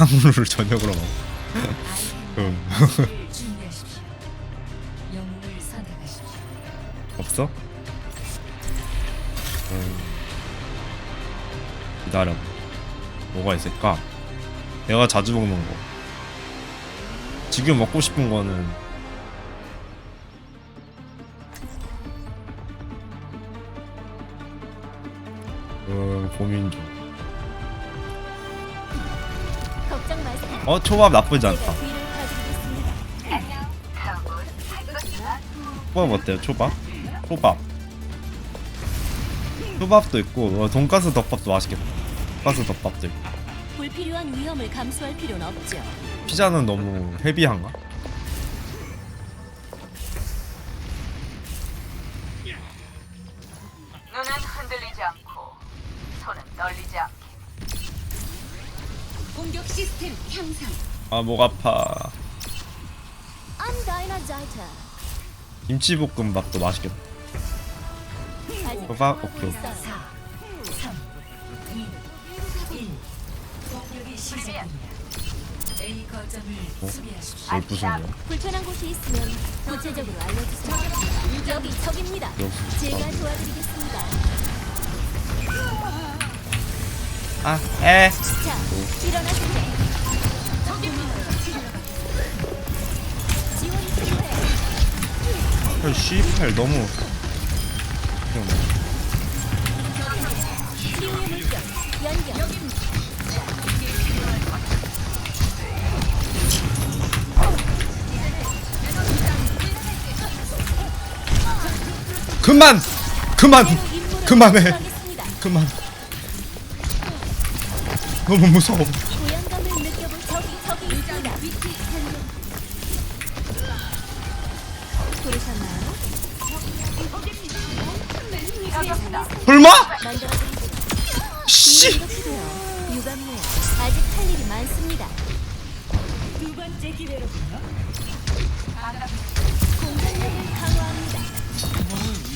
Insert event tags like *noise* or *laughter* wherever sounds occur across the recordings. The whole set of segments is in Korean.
탕후루를 *laughs* 저녁으로 먹어. 음. *laughs* 없어? 음. 기다려. 뭐가 있을까? 내가 자주 먹는 거. 지금 먹고 싶은 거는 음, 고민 중. 어, 초밥 나쁘지 않다. 초밥 어때요? 초밥? 초밥. 초밥도 있고 어, 돈가스 덮밥도 맛있겠다. 돈가스 덮밥도 있고. 불필요한 위험을 감수할 필요는 없죠. 피자는 너무 헤비한가? 아 목 아파. 김치볶음밥도 맛있겠다. 하고 오케이. 있어요. 3, 2, 1. 공격이 시작됩니다. A 거점을 수비하십시오. 여기 무슨 거야? 불편한 곳이 있으면 구체적으로 알려주세요. 여기 적입니다. 제가 도와드리겠습니다. 아, 에. 자, 일어나세요. 헐, 씨팔 너무. 그만! 그만! 그만해! 시작하겠습니다. 그만. 너무 무서워.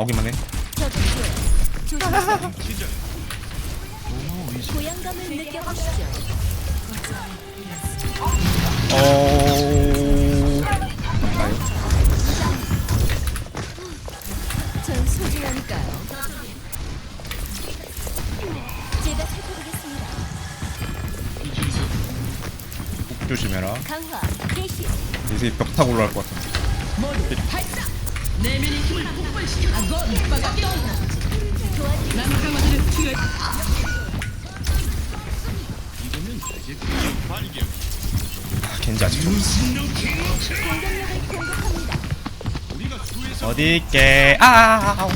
걱정 마세요. 제가 뒤에 있습니다. 미나를 미치베이 트! 죽지 않아요. 앞으로 나오시죠. 강해지는 기분이 드나요? 어, 저기 더 뭐, 많습니다. 우리 궁 없냐? 따라잡. 빠른 도망. 나오기만 해. 저기 뒤에. 조심하세요. 고향감을 느껴보시죠. 어. 가요? 전 소중하니까요. 제가 살펴보겠습니다. 꼭 조심해라. 강화, 개시, 이제 벽 타고 올라갈 것 같은데. 도와드리겠습니다. 아, 겐지 아직 좀. 공격력을 공격합니다. 어디 있게? 아!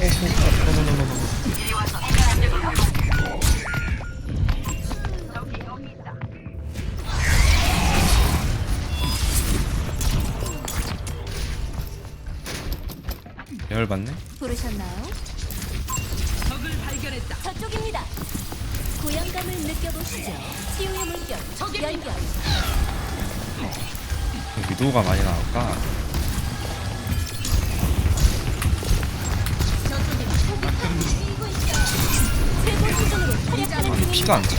열받네. 부르셨나요? 저쪽입니다. 고향감을 느껴보시죠. 치유의 물결, 연결. 위도가 많이 나올까? 최고 수준으로 활약하는 아니 중입니다. 피가 안 차.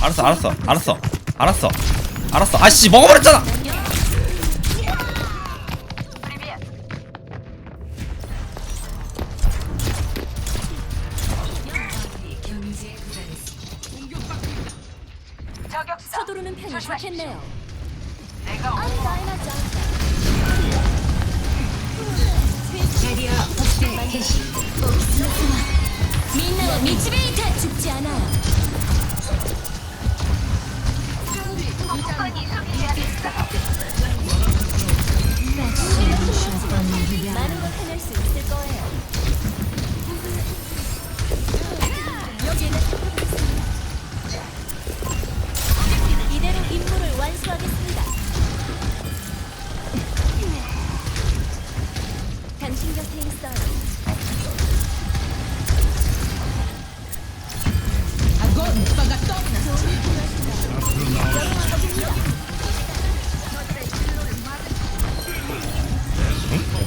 알았어, 알았어, 알았어, 알았어, 알았어. 아씨 먹어버렸잖아. 편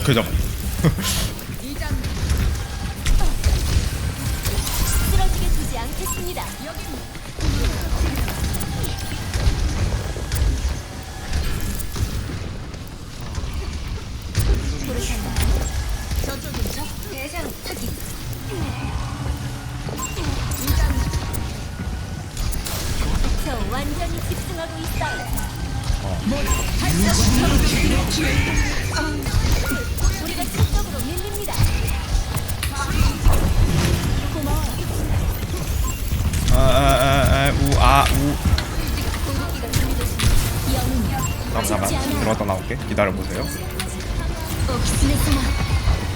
어떻게 잡아 쓰러지게 두지 않겠습니다. 대상 확인. 저 완전히 집중하고 있어요. 우리가 지적으로 밀립니다. 고마워요. 아아아우아우 공격기가 준비됐습니다. 영웅 잠깐만 들어갔다 나올게 기다려보세요 おきつね様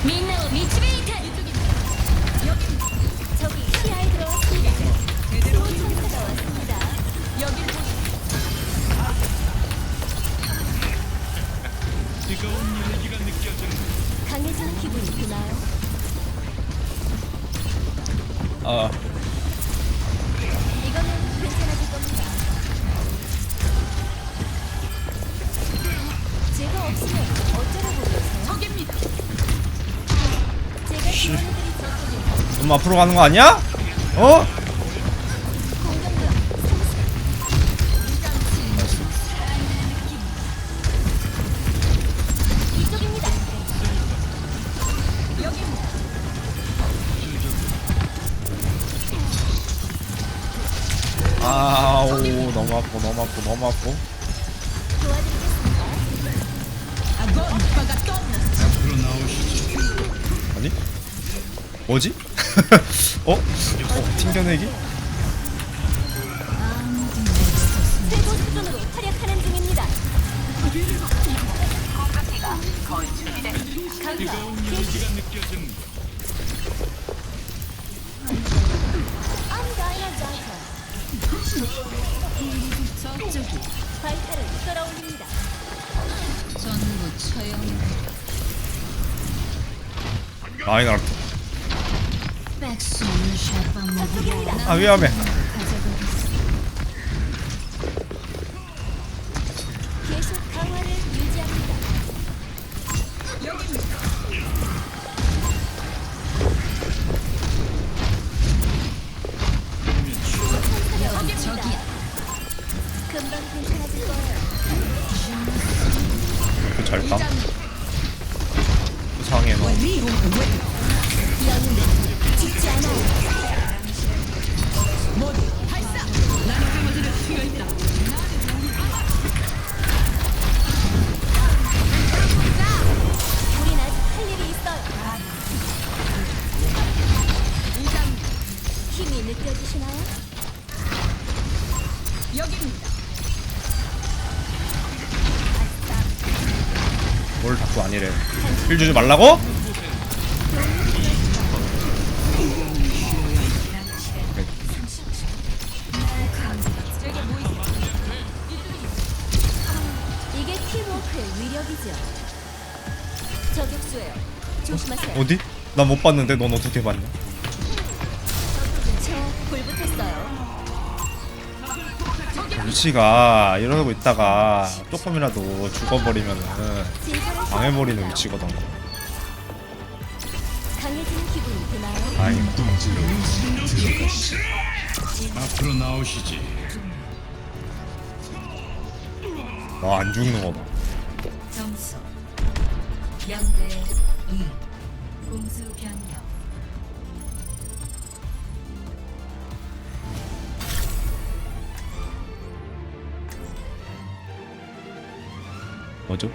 みんなを導いて 강해지는 기분이 드나요? 아 이거는 괜찮아질 겁니다 제가 없으면 어쩌라고 그러세요? 적입니다 제가 지원해드리죠 좀 앞으로 가는 거 아니야? 어? 아우 너무 아프 너무 아프 너무 아프 아니? 뭐지? *laughs* 어? 어? 튕겨내기? 발달을 끌어올립니다 전부 처형. 라인하르트 백수는 샷방 먹으려 아 위험해 그 잘감 상해 너 느껴지시나요? 뭘 자꾸 아니래 힐 주지 말라고? 이게 팀워크의 위력이죠 저격수예요 조심하세요 어디? 나 못 봤는데 넌 어떻게 봤냐? 위치가 이러고 있다가 조금이라도 죽어버리면은 망해버리는 위치거든 앞으로 나오시지. 나안 죽는 거 봐 점수 0대 2. 공수 변경. 뭐죠?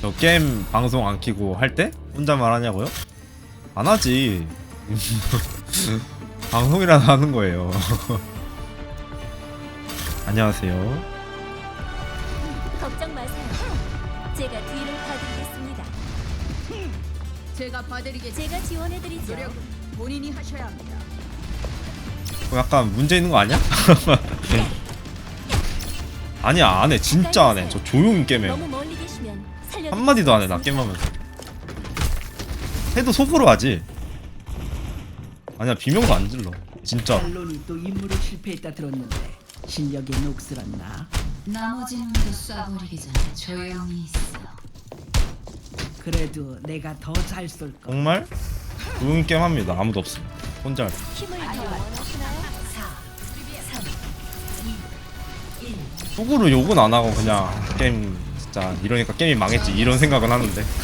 저 게임 방송 안 키고 할 때 혼자 말하냐고요? 안 하지. *laughs* 방송이라도 하는 거예요. *laughs* 안녕하세요. 걱정 마세요 제가 제가 봐드리겠습니다. 제가 지원해드리죠 노력은 본인이 하셔야 합니다. 어, 약간 문제 있는 거 아니야? *laughs* 아니야 안해 진짜 안 해. 저 조용히 게임해. 너무 멀리 계시면 살려 한마디도 안해나 게임하면서 해도 속으로 하지 아니야 비명도 안 질러 진짜 또 임무를 실패했다 들었는데 실력에 녹슬었나? 나머지 놈도 쏴버리기 전에 조용히 있어. 그래도 내가 더 잘 쏠 거. 정말 좋은 게임 합니다 아무도 없음 혼자 할 원하시나요? 속으로 욕은 안 하고 그냥 게임 진짜 이러니까 게임이 망했지 이런 생각은 하는데. *laughs*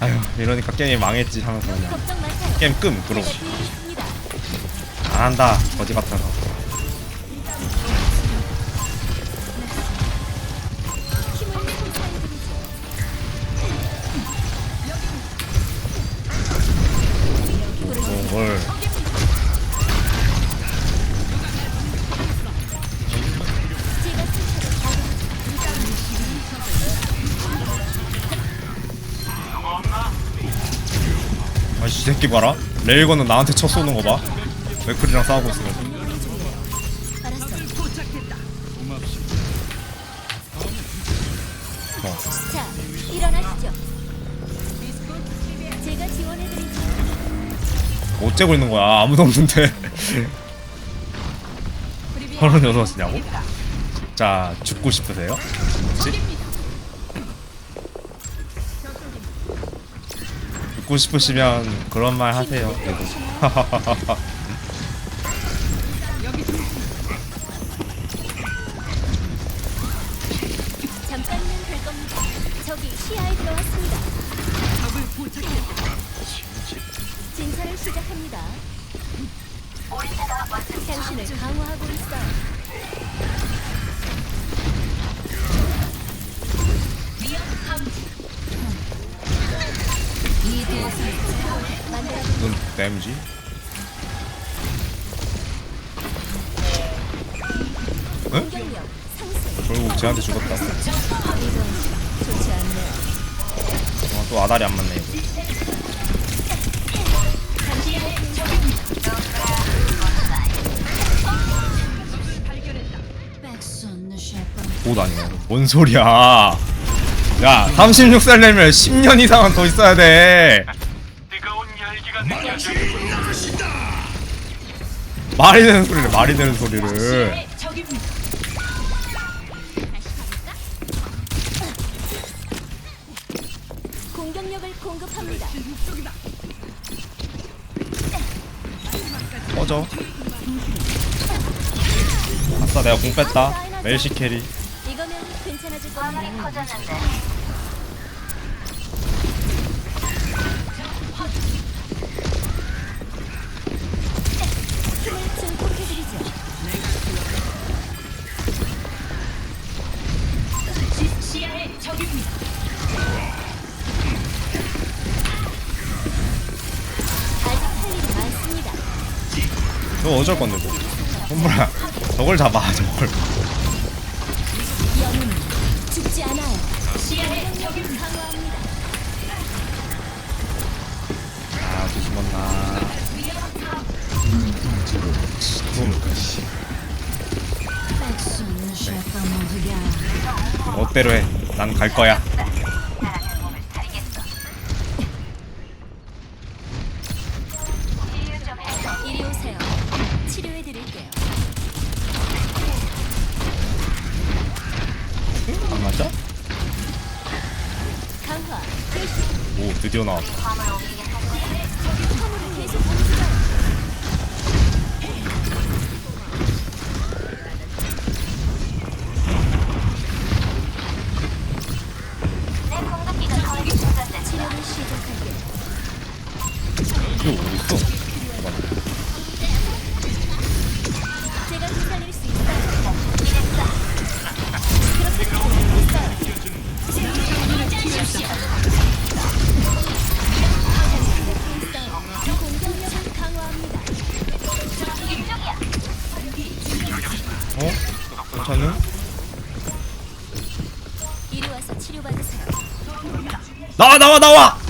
아휴 이러니까 게임이 망했지 하면서 그냥. 게임 끔 그러고 제가 뒤에 있습니다. 안 한다 거지 같아서 새끼 봐라 레일건은 나한테 쳐 쏘는 거봐 맥클이랑 싸우고 알았어. 어. 자, 일어나시죠. 제가 지원해드리죠. 못 재고 있는 거야 아무도 없는데 *laughs* 서른 여섯이냐고? 자 죽고 싶으세요? 뭐지? 죽고 싶으시면 그런 말 하세요 그래도 잠깐만 될 겁니다. 저기 시야에 들어왔습니다. 진찰을 시작합니다. 당신을 강화하고 있어요. 이 대상 눈 댐지? 응? 상승. 결국 쟤한테 죽었다 이건. 어, 또 아다리 안 맞네 이거 못 아니야 뭔 소리야 야 36살려면 10년 이상은 더 있어야 돼. 뜨거운 열기가 느껴져. 말이 되는 소리를 말이 되는 소리를. 공격력을 공급합니다. 꺼져. 아싸 내가 공 뺐다. 멜시 캐리 겁니다. 커졌는데 힘을 증폭해드리죠. 아직 할 일이 많습니다. 너 어쩔 건데 뭐 hom브라 저걸 잡아 저걸 먹으랴 멋대로 해 난 갈 거야 나와 나와 나와!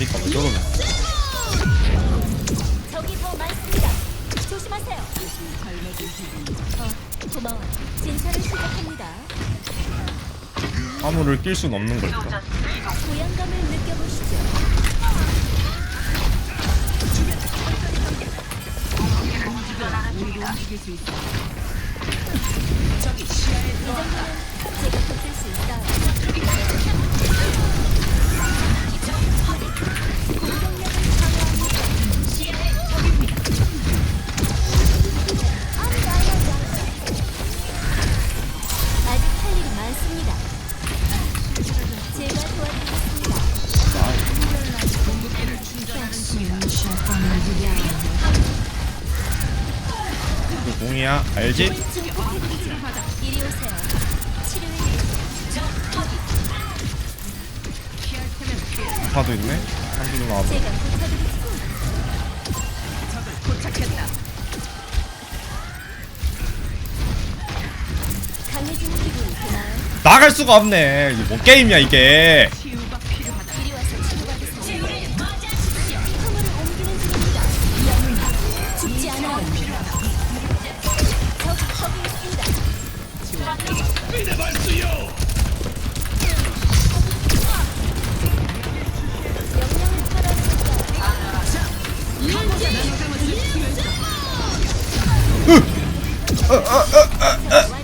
왜 저러냐 더 많습니다. 조심하세요. 어, 고마워. 진찰을 시작합니다. 화물을 낄 순 없는 걸까 고향감을 느껴보시죠. 이 정도면 제가 수 있어요. 공이야 알지? 아파도 있네? 기분이 드나요? 나갈 수가 없네. 이게 뭐 게임이야 이게 화물을 옮기는 중입니다. 영웅 죽지 않아